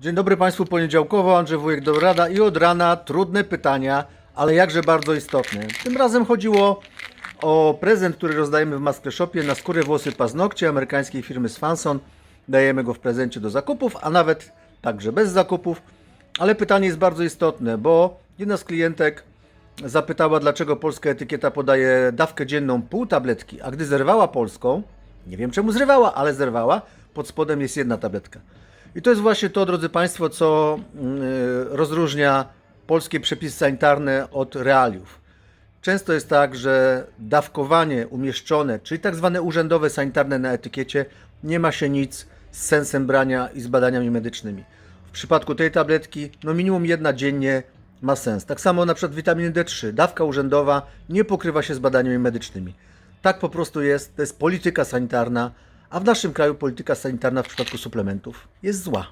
Dzień dobry Państwu poniedziałkowo, Andrzej Wujek do Rada i od rana trudne pytania, ale jakże bardzo istotne. Tym razem chodziło o prezent, który rozdajemy w Maskeszopie na skórę, włosy, paznokcie amerykańskiej firmy Swanson. Dajemy go w prezencie do zakupów, a nawet także bez zakupów. Ale pytanie jest bardzo istotne, bo jedna z klientek zapytała, dlaczego polska etykieta podaje dawkę dzienną pół tabletki, a gdy zerwała polską, nie wiem czemu zrywała, ale zerwała, pod spodem jest jedna tabletka. I to jest właśnie to, drodzy Państwo, co mm, rozróżnia polskie przepisy sanitarne od realiów. Często jest tak, że dawkowanie umieszczone, czyli tak zwane urzędowe sanitarne na etykiecie, nie ma się nic z sensem brania i z badaniami medycznymi. W przypadku tej tabletki, no minimum jedna dziennie ma sens. Tak samo na przykład witaminy D3, dawka urzędowa nie pokrywa się z badaniami medycznymi. Tak po prostu jest, to jest polityka sanitarna, a w naszym kraju polityka sanitarna w przypadku suplementów jest zła.